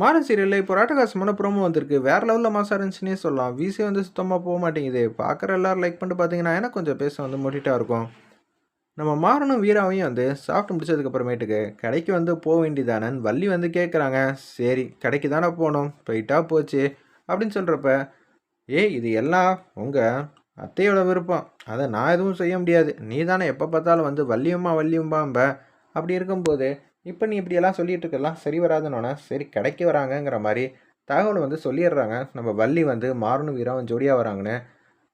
மாறன் சீரியலில் இப்போ ராட்டகாசமான ப்ரோமோ வந்திருக்கு. வேறு லெவலில் மாசாக இருந்துச்சுன்னே சொல்லலாம். விசி வந்து சுத்தமாக போக மாட்டேங்குது. பார்க்குற எல்லாரும் லைக் பண்ணிட்டு பார்த்தீங்கன்னா எனக்கு கொஞ்சம் பேச வந்து மொட்டிட்டாக இருக்கும். நம்ம மாறனும் வீராவையும் வந்து சாப்பிட்டு முடிச்சதுக்கப்புறமேட்டுக்கு கடைக்கு வந்து போக வேண்டியதானன்னு வள்ளி வந்து கேட்குறாங்க சரி கடைக்கு தானே போகணும். போயிட்டா போச்சு. அப்படின்னு சொல்கிறப்ப ஏய் இது எல்லாம் உங்கள் அத்தையோட விருப்பம். அதை நான் எதுவும் செய்ய முடியாது. நீ தானே எப்போ பார்த்தாலும் வந்து வள்ளியம்மா வள்ளியம்பாம்ப அப்படி இருக்கும்போது இப்போ நீ இப்படியெல்லாம் சொல்லிட்டு இருக்கலாம் சரி வராதுன்னொன்னே சரி கிடைக்க வராங்கங்கிற மாதிரி தகவல் வந்து சொல்லிடுறாங்க. நம்ம வள்ளி வந்து மாறனும் வீரம் ஜோடியாக வராங்கன்னு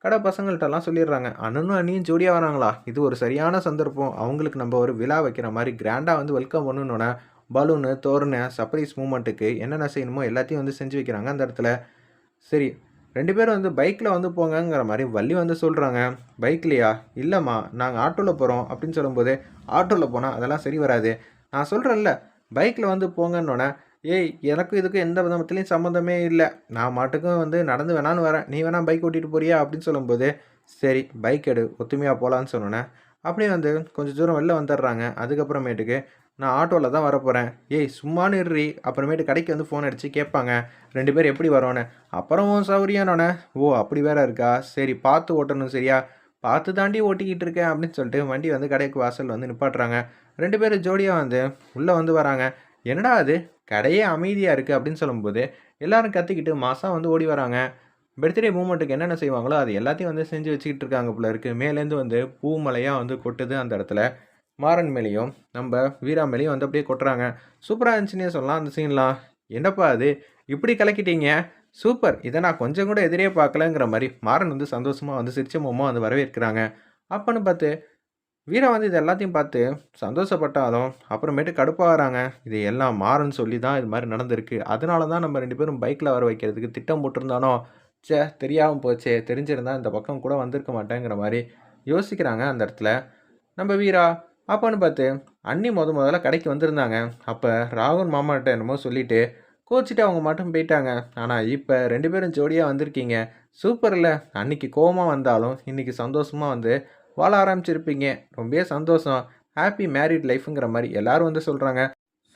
கடை பசங்கள்கிட்டலாம் சொல்லிடுறாங்க. அண்ணனும் அண்ணியும் ஜோடியாக வராங்களா? இது ஒரு சரியான சந்தர்ப்பம். அவங்களுக்கு நம்ம ஒரு விழா வைக்கிற மாதிரி கிராண்டாக வந்து வெல்கம் பண்ணணுன்னொன்னே பலூனு தோரணு சர்ப்ரைஸ் மூமெண்ட்டுக்கு என்னென்ன செய்யணுமோ எல்லாத்தையும் வந்து செஞ்சு வைக்கிறாங்க அந்த இடத்துல. சரி ரெண்டு பேரும் வந்து பைக்கில் வந்து போங்கங்கிற மாதிரி வள்ளி வந்து சொல்கிறாங்க பைக்லையா இல்லைம்மா நாங்கள் ஆட்டோவில் போகிறோம் அப்படின்னு சொல்லும்போது ஆட்டோவில் போனால் அதெல்லாம் சரி வராது. நான் சொல்கிறேன்ல பைக்கில் வந்து போங்கன்னொன்னே ஏய் எனக்கும் இதுக்கும் எந்த விதத்துலேயும் சம்மந்தமே இல்லை. நான் மாட்டுக்கும் வந்து நடந்து வேணான்னு வரேன். நீ வேணா பைக் ஓட்டிகிட்டு போறியா? அப்படின்னு சொல்லும்போது சரி பைக் எடு ஒத்துமையாக போகலான்னு சொன்னோன்னே அப்படியே வந்து கொஞ்சம் தூரம் வெளில வந்துடுறாங்க. அதுக்கப்புறமேட்டுக்கு நான் ஆட்டோவில் தான் வரப்போகிறேன் ஏய் சும்மானு இருறி. அப்புறமேட்டு கடைக்கு வந்து ஃபோன் அடித்து கேட்பாங்க ரெண்டு பேர் எப்படி வரோன்னு? அப்புறம் சௌரியானோன்னே ஓ அப்படி வேற இருக்கா? சரி பார்த்து ஓட்டணும் சரியா? பார்த்து தாண்டி ஓட்டிக்கிட்டு இருக்கேன் அப்படின்னு சொல்லிட்டு வண்டி வந்து கடைக்கு வாசல் வந்து நிப்பாட்டுறாங்க. ரெண்டு பேரும் ஜோடியாக வந்து உள்ளே வந்து வராங்க. என்னடா அது? கடையே அமைதியாக இருக்குது அப்படின்னு சொல்லும்போது எல்லோரும் கத்திக்கிட்டு மாதம் வந்து ஓடி வராங்க. பர்த்டே மூமெண்ட்டுக்கு என்னென்ன செய்வாங்களோ அது எல்லாத்தையும் வந்து செஞ்சு வச்சுக்கிட்டு இருக்காங்க போல இருக்குது மேலேருந்து வந்து பூ மலையாக வந்து கொட்டுது அந்த இடத்துல. மாறன் மேலேயும் நம்ம வீரா மேலேயும் வந்து அப்படியே கொட்டுறாங்க. சூப்பராக இருந்துச்சுன்னே சொல்லலாம் அந்த சீன்லாம் என்னப்பா அது? இப்படி கலக்கிட்டீங்க? சூப்பர். இதை நான் கொஞ்சம் கூட எதிரே பார்க்கலங்கிற மாதிரி மாறன் வந்து சந்தோஷமாக வந்து சிரிச்ச முகமாக வந்து வரவேற்கிறாங்க. அப்போன்னு பார்த்து வீரா வந்து இது எல்லாத்தையும் பார்த்து சந்தோஷப்பட்டாலும் அப்புறமேட்டு கடுப்பாகிறாங்க இது எல்லாம் மாறன் சொல்லி தான் இது மாதிரி நடந்திருக்கு. அதனால தான் நம்ம ரெண்டு பேரும் பைக்கில் வர வைக்கிறதுக்கு திட்டம் போட்டிருந்தானோ? சே தெரியாமல் போச்சே தெரிஞ்சிருந்தா இந்த பக்கம் கூட வந்திருக்க மாட்டேங்கிற மாதிரி யோசிக்கிறாங்க அந்த இடத்துல. நம்ம வீரா அப்போன்னு பார்த்து அண்ணி முத முதல்ல கடைக்கு வந்திருந்தாங்க. அப்போ ராகுல் மாமாட்ட என்னமோ சொல்லிவிட்டு கோச்சிட்டு அவங்க மட்டும் போயிட்டாங்க. ஆனால் இப்போ ரெண்டு பேரும் ஜோடியாக வந்திருக்கீங்க. சூப்பரில் அன்னைக்கு கோபமாக வந்தாலும் இன்றைக்கி சந்தோஷமாக வந்து வாழ ஆரம்பிச்சிருப்பீங்க. ரொம்பவே சந்தோஷம். ஹாப்பி மேரிட் லைஃப்புங்கிற மாதிரி எல்லோரும் வந்து சொல்கிறாங்க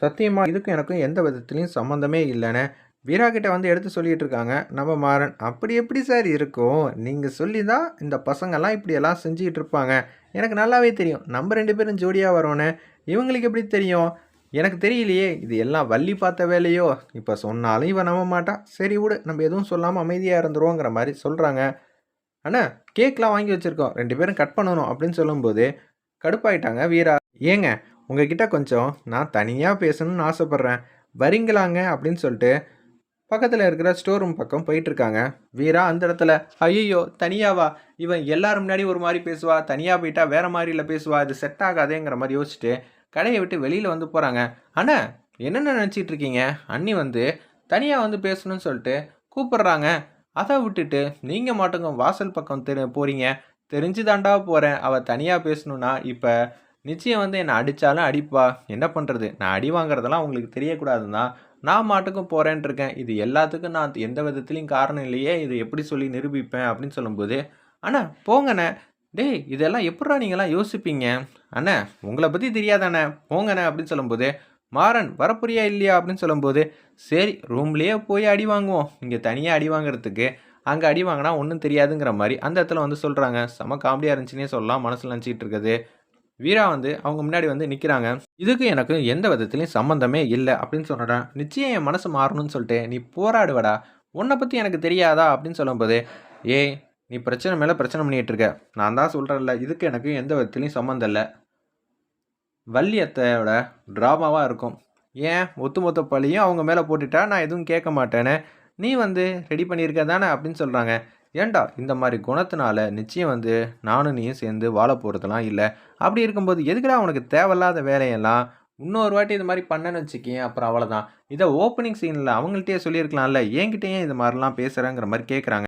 சத்தியமாக இதுக்கும் எனக்கும் எந்த விதத்துலையும் சம்மந்தமே இல்லைன்னு வீரா கிட்ட வந்து எடுத்து சொல்லிட்டு இருக்காங்க. நம்ம மாறன் அப்படி எப்படி சார் இருக்கும்? நீங்கள் சொல்லி தான் இந்த பசங்கள்லாம் இப்படியெல்லாம் செஞ்சுக்கிட்டு இருப்பாங்க. எனக்கு நல்லாவே தெரியும். நம்ம ரெண்டு பேரும் ஜோடியாக வரோன்னு. இவங்களுக்கு எப்படி தெரியும்? எனக்கு தெரியலையே இது எல்லாம் வள்ளி பார்த்த வேலையோ? இப்போ சொன்னாலும் இவன் நம்ப மாட்டான் சரி விடு நம்ம எதுவும் சொல்லாமல் அமைதியாக இருந்துருவோங்கிற மாதிரி சொல்கிறாங்க அண்ணா கேக்லாம் வாங்கி வச்சுருக்கோம். ரெண்டு பேரும் கட் பண்ணணும் அப்படின்னு சொல்லும்போது கடுப்பாயிட்டாங்க வீரா. ஏங்க உங்ககிட்ட கொஞ்சம் நான் தனியாக பேசணும்னு ஆசைப்பட்றேன். வரீங்களாங்க அப்படின்னு சொல்லிட்டு பக்கத்தில் இருக்கிற ஸ்டோர் ரூம் பக்கம் போயிட்டுருக்காங்க. வீரா அந்த இடத்துல ஐயோ தனியாவா இவன் எல்லாரும் முன்னாடி ஒரு மாதிரி பேசுவா தனியாக போயிட்டா வேற மாதிரியில் பேசுவா இது செட் ஆகாதேங்கிற மாதிரி யோசிச்சுட்டு கடையை விட்டு வெளியில் வந்து போகிறாங்க அண்ணா என்னென்ன நினச்சிட்டு இருக்கீங்க? அண்ணி வந்து தனியாக வந்து பேசணும்னு சொல்லிட்டு கூப்பிட்றாங்க. அதை விட்டுட்டு நீங்கள் மாட்டுங்க வாசல் பக்கம் தெரி போகிறீங்க தெரிஞ்சுதாண்டா போகிறேன் அவள் தனியாக பேசணுன்னா இப்போ நிச்சயம் வந்து என்னை அடித்தாலும் அடிப்பா. என்ன பண்ணுறது நான் அடி வாங்குறதெல்லாம் உங்களுக்கு தெரியக்கூடாதுன்னா நான் மாட்டுக்கும் போகிறேன்ட்டு இருக்கேன் இது எல்லாத்துக்கும் நான் எந்த விதத்துலையும் காரணம் இல்லையே. இது எப்படி சொல்லி நிரூபிப்பேன் அப்படின்னு சொல்லும்போது அண்ணா போங்கண்ணே டேய் இதெல்லாம் எப்படா நீங்களாம் யோசிப்பீங்க? அண்ணே உங்களை பற்றி தெரியாதாண்ணே. போங்கண்ணே அப்படின்னு சொல்லும்போது மாறன் வரப்புரியா இல்லையா? அப்படின்னு சொல்லும்போது சரி ரூம்லேயே போய் அடி வாங்குவோம். இங்கே தனியாக அடி வாங்குறதுக்கு. அங்கே அடி வாங்கினா ஒன்றும் தெரியாதுங்கிற மாதிரி அந்த இடத்துல வந்து சொல்கிறாங்க செம காமெடியாக இருந்துச்சுன்னே சொல்லலாம். மனசில் நினச்சிக்கிட்டு இருக்குது. வீரா வந்து அவங்க முன்னாடி வந்து நிற்கிறாங்க இதுக்கு எனக்கு எந்த விதத்துலையும் சம்மந்தமே இல்லை அப்படின்னு சொல்கிறேன் நிச்சயம் என் மனசு மாறணும்னு சொல்லிட்டு நீ போராடுவடா. உன்னை பற்றி எனக்கு தெரியாதா அப்படின்னு சொல்லும்போது ஏய் நீ பிரச்சனை மேலே பிரச்சனை பண்ணிகிட்டு இருக்க. நான் தான் சொல்கிறேன்ல இதுக்கு எனக்கு எந்த விதத்துலையும் சம்மந்தம் இல்லை. வள்ளியத்தையோட ட்ராமாவாக இருக்கும். ஏன்? ஒத்து மொத்த பழியும் அவங்க மேலே போட்டுட்டா நான் எதுவும் கேட்க மாட்டேன்னு. நீ வந்து ரெடி பண்ணியிருக்க தானே அப்படின்னு சொல்கிறாங்க ஏண்டா இந்த மாதிரி குணத்தினால நிச்சயம் வந்து நானும் நீயும் சேர்ந்து வாழ போகிறதுலாம் இல்லை. அப்படி இருக்கும்போது எதுக்குடா உனக்கு தேவையில்லாத வேலையெல்லாம் இன்னொரு வாட்டி இது மாதிரி பண்ணேன்னு வச்சுக்கேன் அப்புறம் அவ்வளோதான் இதை ஓப்பனிங் சீனில் அவங்கள்ட்டயே சொல்லியிருக்கலாம்ல என்கிட்டயே இது மாதிரிலாம் பேசுகிறேங்கிற மாதிரி கேட்குறாங்க